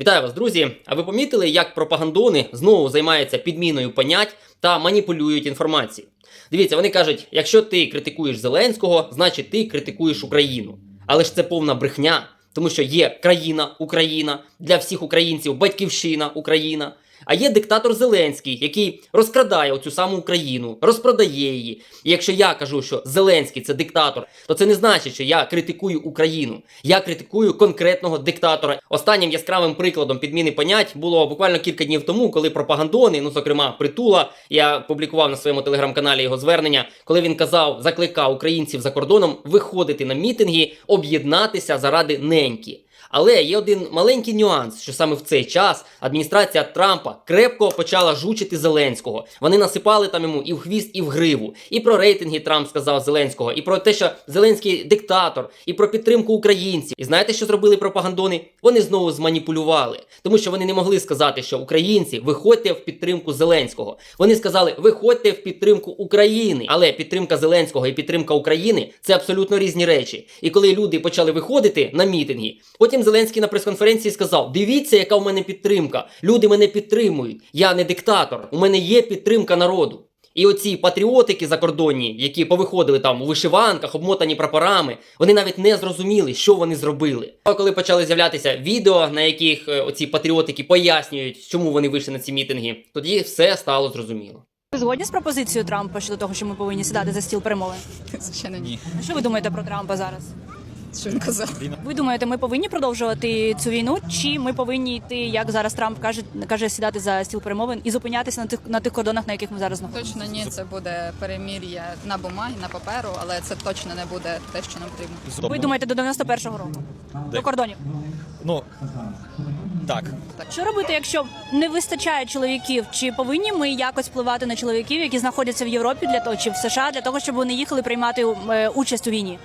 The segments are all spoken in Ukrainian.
Вітаю вас, друзі! А ви помітили, як пропагандони знову займаються підміною понять та маніпулюють інформацією? Дивіться, вони кажуть: якщо ти критикуєш Зеленського, значить ти критикуєш Україну. Але ж це повна брехня, тому що є країна Україна для всіх українців, батьківщина Україна. А є диктатор Зеленський, який розкрадає оцю саму Україну, розпродає її. І якщо я кажу, що Зеленський це диктатор, то це не значить, що я критикую Україну. Я критикую конкретного диктатора. Останнім яскравим прикладом підміни понять було буквально кілька днів тому, коли пропагандони, ну зокрема притула, я публікував на своєму телеграм-каналі його звернення, коли він казав, закликав українців за кордоном виходити на мітинги, об'єднатися заради неньки. Але є один маленький нюанс, що саме в цей час адміністрація Трампа крепко почала жучити Зеленського. Вони насипали там йому і в хвіст, і в гриву. І про рейтинги Трамп сказав Зеленського, і про те, що Зеленський диктатор, і про підтримку українців. І знаєте, що зробили пропагандони? Вони знову зманіпулювали, тому що вони не могли сказати, що українці виходьте в підтримку Зеленського. Вони сказали, виходьте в підтримку України. Але підтримка Зеленського і підтримка України це абсолютно різні речі. І коли люди почали виходити на мітинги, потім Зеленський на прес-конференції сказав: Дивіться, яка в мене підтримка. Люди мене підтримують. Я не диктатор. У мене є підтримка народу. І оці патріотики закордонні, які повиходили там у вишиванках, обмотані прапорами, вони навіть не зрозуміли, що вони зробили. А коли почали з'являтися відео, на яких е, оці патріотики пояснюють, чому вони вийшли на ці мітинги, тоді все стало зрозуміло. Ви згодні з пропозицією Трампа щодо того, що ми повинні сідати за стіл перемовин? Звичайно, ні. Що ви думаєте про Трампа зараз? Що він казав? Ви думаєте, ми повинні продовжувати цю війну, чи ми повинні йти, як зараз Трамп каже, каже сідати за стіл перемовин і зупинятися на тих на тих кордонах, на яких ми зараз знаходимося? Точно ні, це буде перемір'я на бумагі, на паперу, але це точно не буде те, що нам потрібно. Ви думаєте до 91-го року до кордонів? Ну так. Що робити, якщо не вистачає чоловіків? Чи повинні ми якось впливати на чоловіків, які знаходяться в Європі для того, чи в США для того, щоб вони їхали приймати е, участь у війні?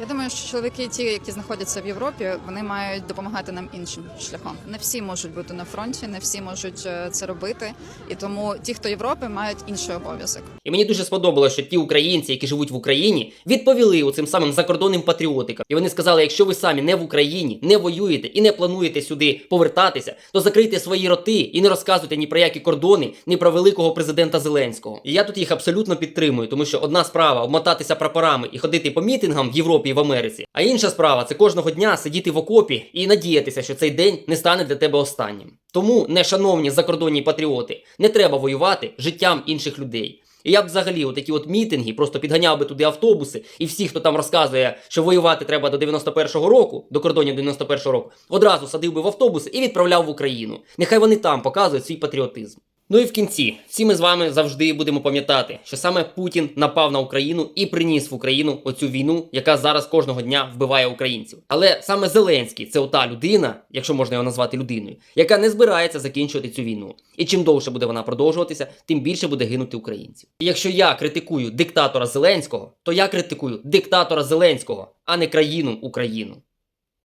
Я думаю, що чоловіки, ті, які знаходяться в Європі, вони мають допомагати нам іншим шляхом. Не всі можуть бути на фронті, не всі можуть е, це робити. І тому ті, хто Європи, мають інший обов'язок. І мені дуже сподобалося, що ті українці, які живуть в Україні, відповіли оцим самим закордонним патріотикам. І вони сказали: якщо ви самі не в Україні, не воюєте і не плануєте сюди повертатися, то закрийте свої роти і не розказуйте ні про які кордони, ні про великого президента Зеленського. І я тут їх абсолютно підтримую, тому що одна справа обмотатися прапорами і ходити по мітингам в Європі і в Америці. А інша справа це кожного дня сидіти в окопі і надіятися, що цей день не стане для тебе останнім. Тому, не шановні закордонні патріоти, не треба воювати життям інших людей. І я б взагалі такі от мітинги просто підганяв би туди автобуси, і всі, хто там розказує, що воювати треба до 91-го року, до кордонів 91-го року, одразу садив би в автобуси і відправляв в Україну. Нехай вони там показують свій патріотизм. Ну і в кінці, всі ми з вами завжди будемо пам'ятати, що саме Путін напав на Україну і приніс в Україну оцю війну, яка зараз кожного дня вбиває українців. Але саме Зеленський це ота людина, якщо можна його назвати людиною, яка не збирається закінчувати цю війну. І чим довше буде вона продовжуватися, тим більше буде гинути українців. І якщо я критикую диктатора Зеленського, то я критикую диктатора Зеленського, а не країну Україну.